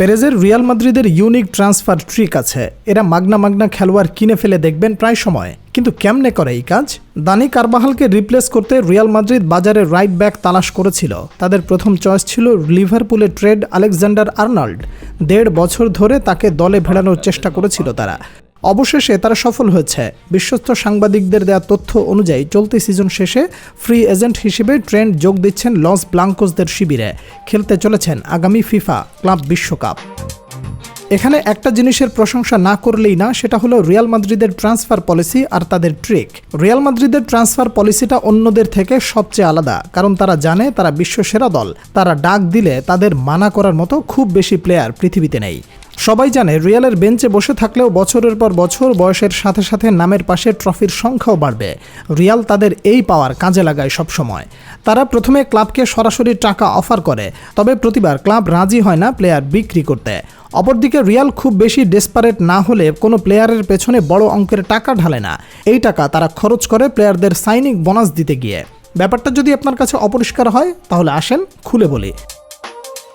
পেরেজের Real মাদ্রিদের unique transfer trick আছে। এরা মাগনা মাগনা খেলোয়াড় কিনে ফেলে দেখবেন প্রায় সময়। কিন্তু কেমনে করে এই কাজ? দানি কারবাহালকে রিপ্লেস করতে রিয়াল মাদ্রিদ বাজারে রাইট ব্যাক তালাশ করেছিল। তাদের প্রথম চয়েস ছিল লিভারপুলের ট্রেড আলেকজান্ডার আর্নাল্ড। দেড় বছর ধরে তাকে দলে ভেড়ানোর চেষ্টা করেছিল তারা। অবশেষে তারা সফল হয়েছে। বিশ্বস্ত সাংবাদিকদের দেওয়া তথ্য অনুযায়ী চলতি সিজন শেষে ফ্রি এজেন্ট হিসেবে ট্রেন্ড যোগ দিচ্ছেন লস ব্লাঙ্কোসদের শিবিরে। খেলতে চলেছেন আগামী ফিফা ক্লাব বিশ্বকাপ। এখানে একটা জিনিসের প্রশংসা না করলেই না, সেটা হলো রিয়াল মাদ্রিদের ট্রান্সফার পলিসি আর তাদের ট্রিক। রিয়াল মাদ্রিদের ট্রান্সফার পলিসিটা অন্যদের থেকে সবচেয়ে আলাদা, কারণ তারা জানে তারা বিশ্বসেরা দল। তারা ডাক দিলে তাদের মানা করার মতো খুব বেশি প্লেয়ার পৃথিবীতে নেই। সবাই জানে রিয়ালের বেঞ্চে বসে থাকলেও বছরের পর বছর বয়সের সাথে সাথে নামের পাশে ট্রফির সংখ্যাও বাড়বে। রিয়াল তাদের এই পাওয়ার কাজে লাগায় সবসময়। তারা প্রথমে ক্লাবকে সরাসরি টাকা অফার করে, তবে প্রতিবার ক্লাব রাজি হয় না প্লেয়ার বিক্রি করতে। অপরদিকে রিয়াল খুব বেশি ডেসপারেট না হলে কোনো প্লেয়ারের পেছনে বড় অঙ্কের টাকা ঢালে না। এই টাকা তারা খরচ করে প্লেয়ারদের সাইনিং বোনাস দিতে গিয়ে। ব্যাপারটা যদি আপনার কাছে অপরিষ্কার হয়, তাহলে আসেন খুলে বলি।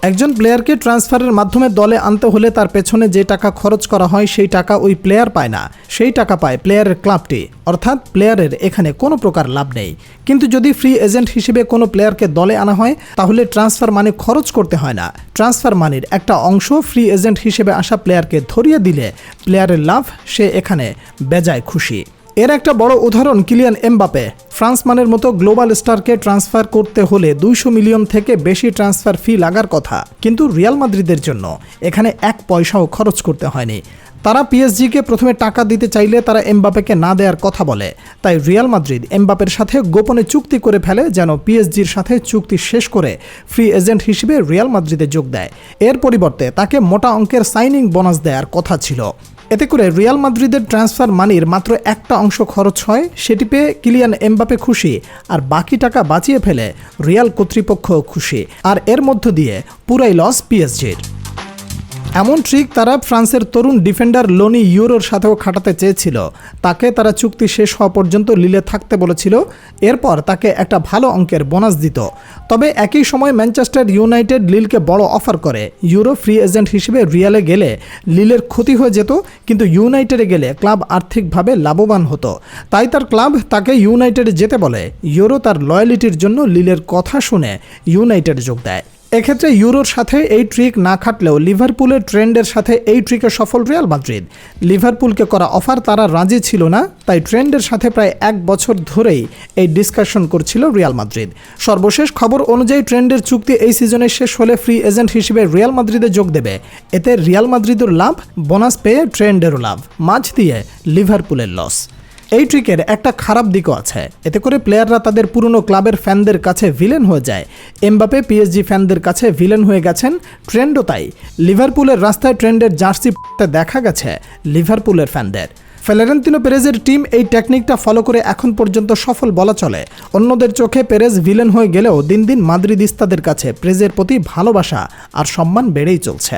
একজন প্লেয়ারকে ট্রান্সফারের মাধ্যমে দলে আনতে হলে তার পেছনে যে টাকা খরচ করা হয় সেই টাকা ওই প্লেয়ার পায় না। সেই টাকা পায় প্লেয়ারের ক্লাবটি। অর্থাৎ প্লেয়ারের এখানে কোনো প্রকার লাভ নেই। কিন্তু যদি ফ্রি এজেন্ট হিসেবে কোনো প্লেয়ারকে দলে আনা হয়, তাহলে ট্রান্সফার মানি খরচ করতে হয় না। ট্রান্সফার মানির একটা অংশ ফ্রি এজেন্ট হিসেবে আসা প্লেয়ারকে ধরিয়ে দিলে প্লেয়ারের লাভ সে এখানে বেজায় খুশি। এর একটা বড় উদাহরণ কিলিয়ান এমবাপে ফ্রান্স মানের মতো গ্লোবাল স্টারকে ট্রান্সফার করতে হলে দুইশো মিলিয়ন থেকে বেশি ট্রান্সফার ফি লাগার কথা। কিন্তু রিয়াল মাদ্রিদের জন্য এখানে এক পয়সাও খরচ করতে হয়নি। তারা পিএসজিকে প্রথমে টাকা দিতে চাইলে তারা এমবাপেকে না দেওয়ার কথা বলে। তাই রিয়াল মাদ্রিদ এমবাপের সাথে গোপনে চুক্তি করে ফেলে যেন পিএসজির সাথে চুক্তি শেষ করে ফ্রি এজেন্ট হিসেবে রিয়াল মাদ্রিদে যোগ দেয়। এর পরিবর্তে তাকে মোটা অঙ্কের সাইনিং বোনাস দেওয়ার কথা ছিল। এতে করে রিয়াল মাদ্রিদের ট্রান্সফার মানির মাত্র একটা অংশ খরচ হয়, সেটি পেয়ে কিলিয়ান এমবাপে খুশি, আর বাকি টাকা বাঁচিয়ে ফেলে রিয়াল কর্তৃপক্ষ খুশি, আর এর মধ্য দিয়ে পুরাই লস পিএসজির। এমন ট্রিক তারা ফ্রান্সের তরুণ ডিফেন্ডার লোনি ইউরোর সাথেও খাটাতে চেয়েছিল। তাকে তারা চুক্তি শেষ হওয়া পর্যন্ত লিলে থাকতে বলেছিল। এরপর তাকে একটা ভালো অঙ্কের বোনাস দিত। তবে একই সময় ম্যানচেস্টার ইউনাইটেড লিলকে বড় অফার করে। ইউরো ফ্রি এজেন্ট হিসেবে রিয়ালে গেলে লিলের ক্ষতি হয়ে যেত, কিন্তু ইউনাইটেডে গেলে ক্লাব আর্থিকভাবে লাভবান হতো। তাই তার ক্লাব তাকে ইউনাইটেডে যেতে বলে। ইউরো তার লয়ালিটির জন্য লিলের কথা শুনে ইউনাইটেড যোগ দেয়। এক্ষেত্রে ইউরোর সাথে এই ট্রিক না খাটলেও লিভারপুলের ট্রেন্ডের সাথে এই ট্রিকে সফল রিয়াল মাদ্রিদ। লিভারপুলকে করা অফার তারা রাজি ছিল না, তাই ট্রেন্ডের সাথে প্রায় এক বছর ধরেই এই ডিসকাশন করছিল রিয়াল মাদ্রিদ। সর্বশেষ খবর অনুযায়ী ট্রেন্ডের চুক্তি এই সিজনে শেষ হলে ফ্রি এজেন্ট হিসেবে রিয়াল মাদ্রিদে যোগ দেবে। এতে রিয়াল মাদ্রিদের লাভ বোনাস পেয়ে ট্রেন্ডেরও লাভ। মাঝ দিয়ে লিভারপুলের লস এই ট্রিকের একটা খারাপ দিকও আছে। এতে করে প্লেয়াররা তাদের পুরনো ক্লাবের ফ্যানদের কাছে ভিলেন হয়ে যায়। এমবাপে পিএসজি ফ্যানদের কাছে ভিলেন হয়ে গেছেন ট্রেন্ডও তাই। লিভারপুলের রাস্তায় ট্রেন্ডের জার্সি দেখা গেছে লিভারপুলের ফ্যানদের। ফেলারেন্তিনো পেরেজের টিম এই টেকনিকটা ফলো করে এখন পর্যন্ত সফল বলা চলে। অন্যদের চোখে পেরেজ ভিলেন হয়ে গেলেও দিন দিন মাদ্রিদিস্তাদের কাছে প্রেজের প্রতি ভালোবাসা আর সম্মান বেড়েই চলছে।